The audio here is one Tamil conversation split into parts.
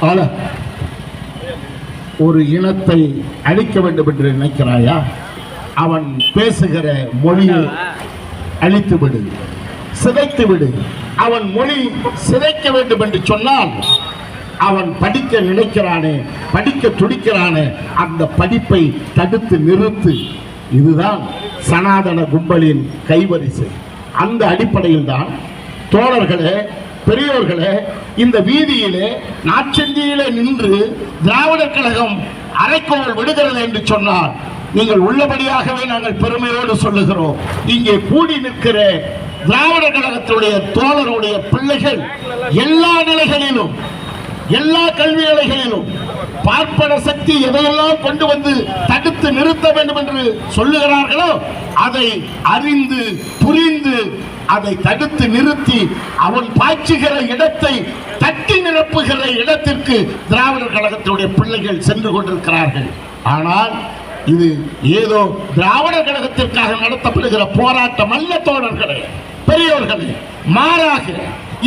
ஆனா ஒரு இனத்தை அழிக்க வேண்டும் என்று நினைக்கிறாயா? அவன் பேசுகிற மொழியை அழித்து விடு சிதைத்து விடு. அவன் மொழி சிதைக்க வேண்டும் என்று சொன்னால் அவன் படிக்க நினைக்கிறானே படிக்க துடிக்கிறானே அந்த படிப்பை தடுத்து நிறுத்து. இதுதான் சனாதன கும்பலின் கைவரிசை. அந்த அடிப்படையில் தான் தோழர்களே பெரியவர்களே இந்த வீதியிலே நாச்சந்தியிலே நின்று திராவிடர் கழகம் அரைக்கோள் விடுகிறது என்று சொன்னால் நீங்கள் உள்ளபடியாகவே நாங்கள் பெருமையோடு சொல்லுகிறோம். இங்கே கூடி நிற்கிற திராவிட கழகத்துடைய தோழருடைய பிள்ளைகள் எல்லா நிலைகளிலும் எல்லா கல்வி நிலைகளிலும் பார்ப்பன சக்தி எதையெல்லாம் கொண்டு வந்து தடுத்து நிறுத்த வேண்டும் என்று சொல்லுகிறார்களோ அதை அறிந்து புரிந்து அதை தடுத்து நிறுத்தி அவன் பாய்ச்சுகிற இடத்தை தட்டி நிரப்புகிற இடத்திற்கு திராவிடர் கழகத்தினுடைய பிள்ளைகள் சென்று கொண்டிருக்கிறார்கள். ஆனால் இது ஏதோ திராவிடர் கழகத்திற்காக நடத்தப்படுகிற போராட்டம் அல்ல தோழர்களே. பெரியோர்களே மாறாக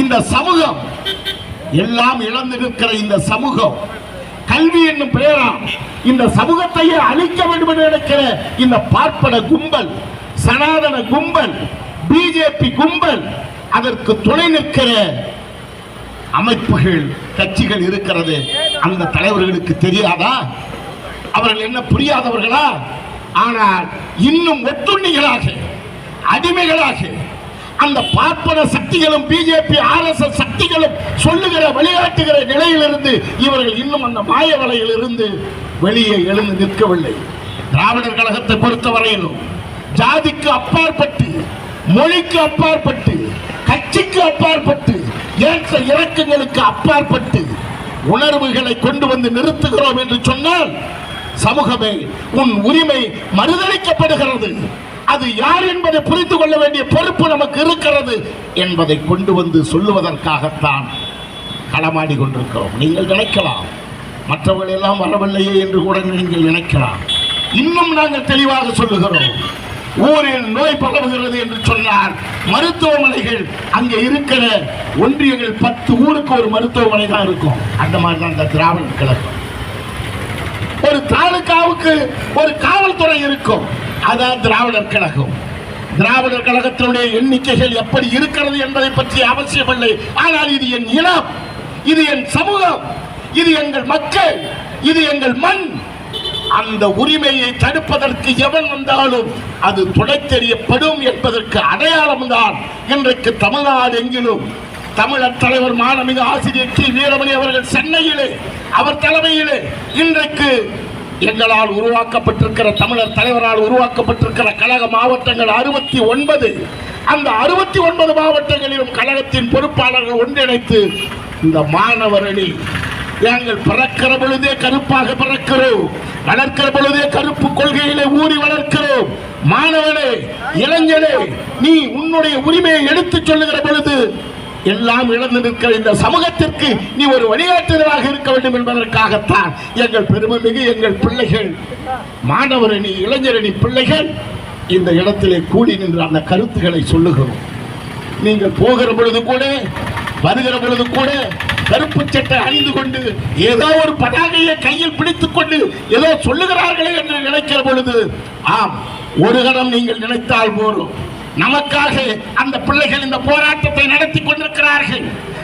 இந்த சமூகம் எல்லாம் இழந்திருக்கிற இந்த சமூகம் கல்வி என்னும் பெயரால் இந்த சமூகத்தையே அழிக்க வேண்டும் என்று நினைக்கிற இந்த பார்ப்பன கும்பல் சனாதன கும்பல் பிஜேபி கும்பல் அதற்கு துணை நிற்கிற அமைப்புகள் கட்சிகள் இருக்கிறது. அந்த தலைவர்களுக்கு தெரியாதா? அவர்கள் என்ன புரியாதவர்களா? ஆனால் இன்னும் ஒட்டுண்ணிகளாக அடிமைகளாக அந்த பார்ப்பன சக்திகளும் பிஜேபி ஆர்எஸ்எஸ் சக்திகளும் சொல்லுகிற விளையாட்டுகிற நிலையிலிருந்து இவர்கள் இன்னும் அந்த மாய வலையிலிருந்து வெளியே எழுந்து நிற்கவில்லை. திராவிடர் கழகத்தை பொறுத்தவரையிலும் ஜாதிக்கு அப்பாற்பட்டு மொழிக்கு அப்பாற்பட்டு கட்சிக்கு அப்பாற்பட்டு ஏற்ற இறக்கங்களுக்கு அப்பாற்பட்டு உணர்வுகளை கொண்டு வந்து நிறுத்துகிறோம் என்று சொன்னால் சமூகமே உன் உரிமை மறுதளிக்கப்படுகிறது. அது யார் என்பதை புரிந்து கொள்ள வேண்டிய பொறுப்பு நமக்கு இருக்கிறது என்பதை கொண்டு வந்து சொல்லுவதற்காகத்தான் களமாடி கொண்டிருக்கிறோம். நீங்கள் நினைக்கலாம். மற்றவர்கள் எல்லாம் வரவில்லையே என்று கூட நீங்கள் நினைக்கலாம். இன்னும் நாங்கள் தெளிவாக சொல்லுகிறோம். ஊரில் நோய் பரவுகிறது என்று சொன்னார் மருத்துவமனைகள் அங்கே இருக்கிற ஒன்றியங்கள் பத்து ஊருக்கு ஒரு மருத்துவமனை தான் இருக்கும். அந்த மாதிரி தான் இந்த திராவிட கழகம். ஒரு தாலுகாவுக்கு ஒரு காவல்துறை இருக்கும். அதான் திராவிடர் கழகம். திராவிடர் கழகத்தினுடைய எண்ணிக்கைகள் எப்படி இருக்கிறது என்பதை பற்றி அவசியமில்லை. ஆனால் இது என் இனம் இது என் சமூகம் இது எங்கள் மக்கள் இது எங்கள் மண். அந்த உரிமையை தடுப்பதற்கு எவன் வந்தாலும் அது துடைத்தெறியப்படும் என்பதற்கு அடையாளம் தான் இன்றைக்கு தமிழ்நாடு எங்கிலும். தமிழர் தலைவர் மாணமிகு ஆசிரியர் டி வீரமணி அவர்கள் சென்னையிலே அவர் தலைமையிலே இன்றைக்கு எங்களால் உருவாக்கப்பட்டிருக்கிற தமிழர் தலைவரால் உருவாக்கப்பட்டிருக்கிற கழக மாவட்டங்கள் அறுபத்தி ஒன்பது. அந்த அறுபத்தி ஒன்பது மாவட்டங்களிலும் கழகத்தின் பொறுப்பாளர்கள் ஒன்றிணைத்து இந்த மாணவரணி நாங்கள் பிறக்கிற பொழுதே கருப்பாக பிறக்கிறோம். வளர்க்கிற பொழுதே கருப்பு கொள்கையிலே ஊறி வளர்க்கிறோம். மாணவனே இளைஞனே நீ உன்னுடைய உரிமையை எடுத்துச் சொல்லுகிற பொழுது எல்லாம் இழந்து நிற்கிற இந்த சமூகத்திற்கு நீ ஒரு வழிகாட்டுதலாக இருக்க வேண்டும் என்பதற்காகத்தான் எங்கள் பெருமைமிகு எங்கள் பிள்ளைகள் மாணவரணி இளைஞரணி பிள்ளைகள் இந்த இடத்திலே கூடி நின்று அந்த கருத்துக்களை சொல்லுகிறோம். நீங்கள் போகிற பொழுது கூட வருகிற பொழுது கூட கருப்பு சட்டை அணிந்து கொண்டு ஏதோ ஒரு பதாகையை கையில் பிடித்துக் கொண்டு ஏதோ சொல்லுகிறார்களே என்று நினைக்கிற பொழுது ஆம் ஒரு கணம் நீங்கள் நினைத்தால் போதும் நமக்காக அந்த பிள்ளைகள் இந்த போராட்டத்தை நடத்தி கொண்டிருக்கிறார்கள்.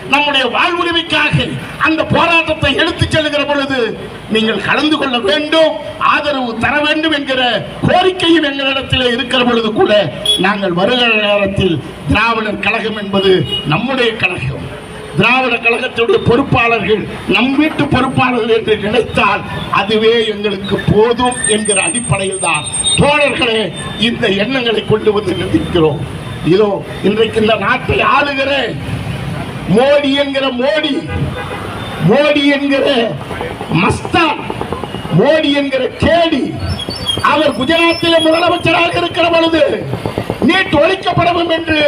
நம்முடைய வாழ்வுரிமைக்காக அந்த போராட்டத்தை எடுத்துச் செல்கிற பொழுது நீங்கள் கலந்து கொள்ள வேண்டும் ஆதரவு தர வேண்டும் என்கிற கோரிக்கையும் எங்களிடத்தில் இருக்கிற பொழுது கூட நாங்கள் வருகிற நேரத்தில் திராவிடர் கழகம் என்பது நம்முடைய கழகம். திராவிட கழகத்துடைய பொறுப்பாளர்கள் நம் வீட்டு பொறுப்பாளர்கள் என்று நினைத்தால் அதுவே எங்களுக்கு போதும் என்கிற அடிப்படையில் தான் தோழர்களே இந்த எண்ணங்களை கொண்டு வந்து நிற்கிறோம் இதோ இன்றைக்கு இந்த நாட்டை ஆளுகிற மோடி என்கிற மோடி மோடி என்கிற மஸ்தான் மோடி என்கிற கேடி அவர் குஜராத்தில் முதலமைச்சராக இருக்கிற பொழுது நீட் ஒழிக்கப்படவும் என்று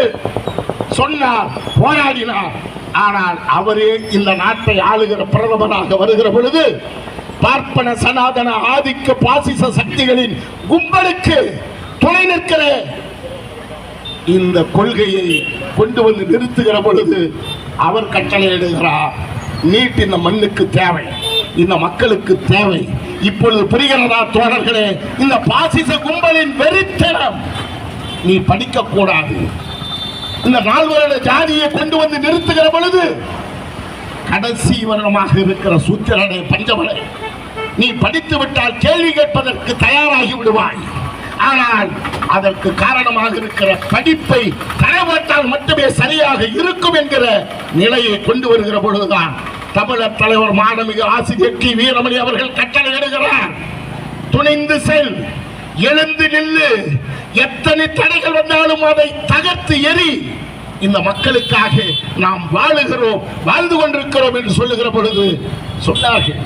சொன்னார் போராடினார். ஆனால் அவரே இந்த நாட்டை ஆளுகிற பிரதமராக வருகிற பொழுது பார்ப்பன சனாதன ஆதிக்க பாசிச சக்திகளின் கும்பலுக்கு துணை நிற்கிற இந்த கொள்கையை கொண்டு வந்து நிறுத்துகிற பொழுது அவர் கட்டளையிடுகிறார் நீட் இந்த மண்ணுக்கு தேவை இந்த மக்களுக்கு தேவை. இப்பொழுது புரிகிறதா தோழர்களே? இந்த பாசிச கும்பலின் வெறித்தனம். நீ படிக்க கூடாது. இந்த நால்வருட ஜாதியை கொண்டு வந்து நிறுத்துகிற பொழுது கடைசி வருடமாக இருக்கிற சூத்திரனை பஞ்சமலை நீ படித்து விட்டால் கேள்வி கேட்பதற்கு தயாராகி விடுவாய். ஆனால் அதற்கு காரணமாக இருக்கிற படிப்பை தரவட்டால் மட்டுமே சரியாக இருக்கும் என்கிற நிலையை கொண்டு வருகிற பொழுதுதான் தமிழர் தலைவர் மாணமிகு ஆசிரியர் டி வீரமணி அவர்கள் கட்டளை இடுகிறார். துணிந்து செல் எழுந்து நில்லு. எத்தனை தடைகள் வந்தாலும் அதை தகர்த்து எரி இந்த மக்களுக்காக நாம் வாழுகிறோம் வாழ்ந்து கொண்டிருக்கிறோம் என்று சொல்லுகிற பொழுது சொன்னார்கள்.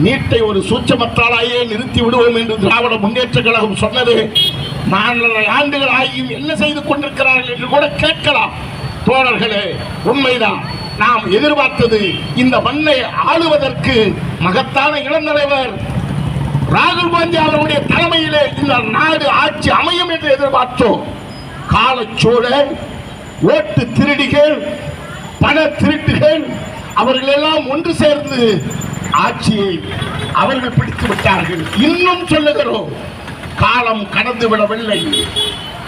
நீட்டை ஒரு சூச்சமத்தாலாயே நிறுத்தி விடுவோம் என்று திராவிட முன்னேற்ற கழகம் சொன்னது. நாலரை ஆண்டுகள் ஆகியும் என்ன செய்து கொண்டிருக்கிறார்கள் என்று கூட கேட்கலாம். தோழர்களே உண்மைதான். நாம் எதிர்பார்த்தது இந்த மண்ணை ஆளுவதற்கு மகத்தான இளந்தலைவர் ராகுல் காந்தி அவருடைய தலைமையிலே இந்த நாடு ஆட்சி அமையும் என்று எதிர்பார்த்தோம். காலச்சூழல் ஓட்டு திருடிகள் பண திருட்டுகள் அவர்கள் எல்லாம் ஒன்று சேர்ந்து ஆட்சியை அவர்கள் பிடித்து விட்டார்கள். இன்னும் சொல்லுகிறோம் காலம் கடந்து விடவில்லை.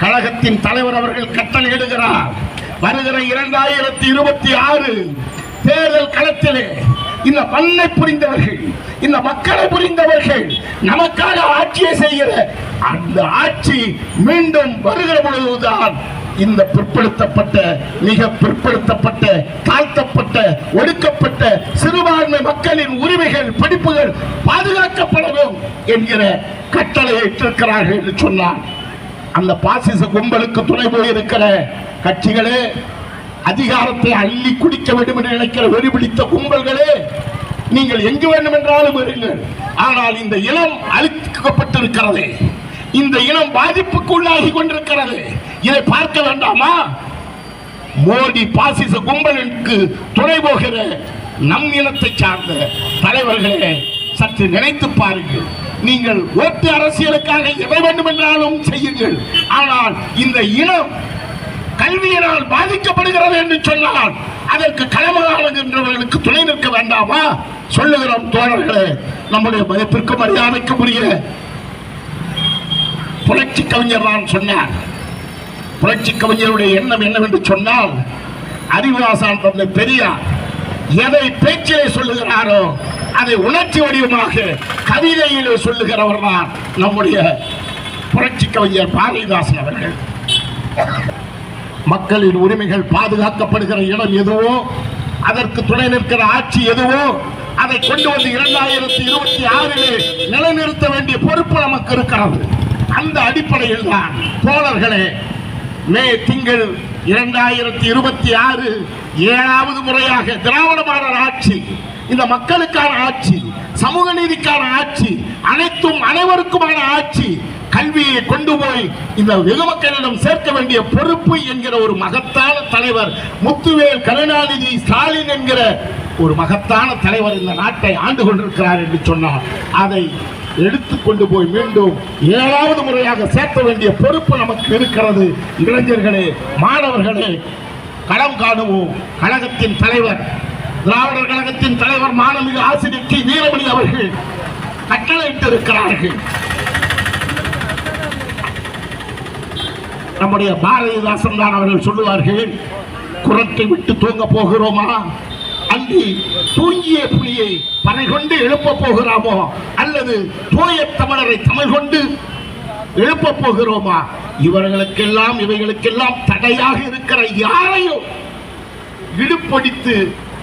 கழகத்தின் தலைவர் அவர்கள் கட்டளை கட்டளையிடுகிறார் வருகிற இரண்டாயிரத்தி இருபத்தி ஆறு தேர்தல் களத்திலே இந்த மண்ணை புரிந்தவர்கள் இந்த மக்களை புரிந்தவர்கள் நமக்காக ஆட்சியை செய்கிற அந்த ஆட்சி மீண்டும் வருகிற பொழுதுதான் இந்த பிற்படுத்தப்பட்ட மிக பிற்படுத்தப்பட்ட தாழ்த்தப்பட்ட ஒடுக்கப்பட்ட சிறுபான்மை மக்களின் உரிமைகள் படிப்புகள் பாதுகாக்கப்படவும் என்கிற கட்டளையை இட்டிருக்கிறார்கள் என்று சொன்னார். அந்த பாசிச கும்பலுக்கு துணை போயிருக்கிற கட்சிகளே அதிகாரத்தை அள்ளி குடிக்க வேண்டும் என்று நினைக்கிற வெறிபிடித்த கும்பல்களே நீங்கள் எங்கு வேண்டும் என்றாலும் ஆனால் இந்த இனம் அழிக்கப்பட்டிருக்கிறது. இந்த இனம் பாதிப்புக்கு உள்ளாகி கொண்டிருக்கிறது. இதை பார்க்க வேண்டாமா? மோடி பாசிச கும்பலுக்கு துணை போகிற நம் இனத்தை சார்ந்த தலைவர்களே சற்று நினைத்து பாருங்கள். நீங்கள் ஓட்டு அரசியலுக்காக எதை வேண்டும் என்றாலும் செய்யுங்கள். ஆனால் இந்த இனம் கல்வியினால் பாதிக்கப்படுகிறது என்று சொன்னால் அதற்கு களமாடுகின்றவர்களுக்கு துணை நிற்க வேண்டாமா? சொல்லுகிறோம் தோழர்களே நம்முடைய மதிப்பிற்கு மரியாதைக்கு உரிய புரட்சி கவிஞர் தான் சொன்னார். புரட்சி கவிஞருடைய எண்ணம் என்னவென்று சொன்னால் அறிவாசான் தந்தை பெரியார் எதை பேச்சிலே சொல்லுகிறாரோ அதை உணர்ச்சி வடிவமாக கவிதையிலே சொல்லுகிறவர் தான் நம்முடைய புரட்சி கவிஞர் பாரதிதாசன் அவர்கள். மக்களின் உரிமைகள் பாதுகாக்கப்படுகிற இடம் எதுவோ அதற்கு துணை நிற்கிற ஆட்சி எதுவோ அதை கொண்டு வந்து இரண்டாயிரத்தி இருபத்தி ஆறிலே நிலைநிறுத்த வேண்டிய பொறுப்பு நமக்கு இருக்கிறது. அந்த அடிப்படையில் தான் தோழர்களே மே திங்கள் இரண்டாயிரத்தி இருபத்தி ஆறு ஏழாவது முறையாக திராவிட மாடல் ஆட்சி இந்த மக்களுக்கான ஆட்சி சமூக நீதிக்கான ஆட்சி அனைத்தும் அனைவருக்குமான ஆட்சி கல்வியை கொண்டு போய் இந்த வெகு மக்களிடம் சேர்க்க வேண்டிய பொறுப்பு என்கிற ஒரு மகத்தான தலைவர் முத்துவேல் கருணாநிதி ஸ்டாலின் என்கிற ஒரு மகத்தான தலைவர் இந்த நாட்டை ஆண்டு கொண்டிருக்கிறார் என்று சொன்னார் அதை எடுத்து கொண்டு போய் மீண்டும் ஏழாவது முறையாக சேர்க்க வேண்டிய பொறுப்பு நமக்கு இருக்கிறது. இளைஞர்களே மாணவர்களே களம் காணுவோம். கழகத்தின் தலைவர் திராவிடர் கழகத்தின் தலைவர் மாணவிக ஆசிரியர் டி. வீரமணி அவர்கள் கட்டளையிட்டு இருக்கிறார்கள் நம்முடைய பாரதிதாசன் தான் அவர்கள் சொல்லுவார்கள் குரத்தை விட்டு தூங்க போகிறோமா? அன்றி தூங்கிய புலியை பனை கொண்டு எழுப்ப போகிறோமோ? அல்லது தூய தமிழரை தமிழ் கொண்டு எழுப்ப போகிறோமா? இவர்களுக்கெல்லாம் இவைகளுக்கெல்லாம் தடையாக இருக்கிற யாரையும் இடுப்படித்து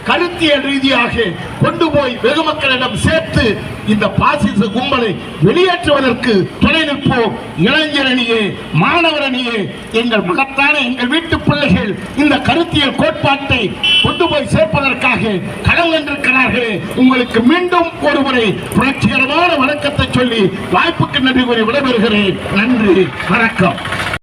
கருத்தியல் ரீதியாக கொண்டு போய் வெகு மக்களிடம் சேர்த்து இந்த பாசிச கும்பலை வெளியேற்றுவதற்கு துணை இப்போ இளைஞர் அணியே மாணவர் அணியே எங்கள் மகத்தான எங்கள் வீட்டு பிள்ளைகள் இந்த கருத்தியல் கோட்பாட்டை கொண்டு போய் சேர்ப்பதற்காக களம் கண்டிருக்கிறார்களே உங்களுக்கு மீண்டும் ஒருமுறை புரட்சிகரமான வணக்கத்தை சொல்லி வாய்ப்புக்கு நன்றி கூறி விடைபெறுகிறேன். நன்றி வணக்கம்.